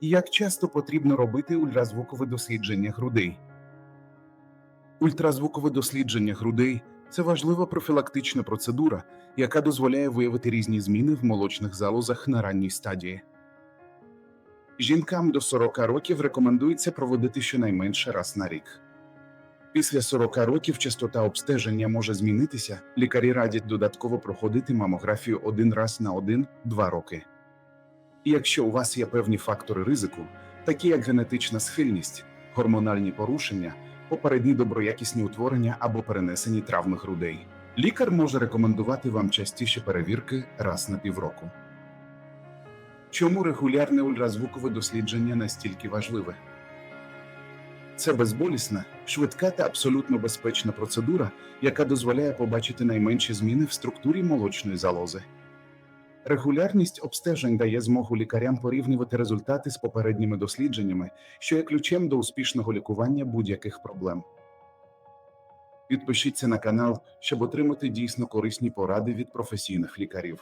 Як часто потрібно робити ультразвукове дослідження грудей? Ультразвукове дослідження грудей це важлива профілактична процедура, яка дозволяє виявити різні зміни в молочних залозах на ранній стадії. Жінкам до 40 років рекомендується проводити щонайменше раз на рік. Після 40 років частота обстеження може змінитися. Лікарі радять додатково проходити мамографію один раз на 1-2 роки. І якщо у вас є певні фактори ризику, такі як генетична схильність, гормональні порушення, попередні доброякісні утворення або перенесені травми грудей, лікар може рекомендувати вам частіші перевірки раз на півроку. Чому регулярне ультразвукове дослідження настільки важливе? Це безболісна, швидка та абсолютно безпечна процедура, яка дозволяє побачити найменші зміни в структурі молочної залози. Регулярність обстежень дає змогу лікарям порівнювати результати з попередніми дослідженнями, що є ключем до успішного лікування будь-яких проблем. Підпишіться на канал, щоб отримати дійсно корисні поради від професійних лікарів.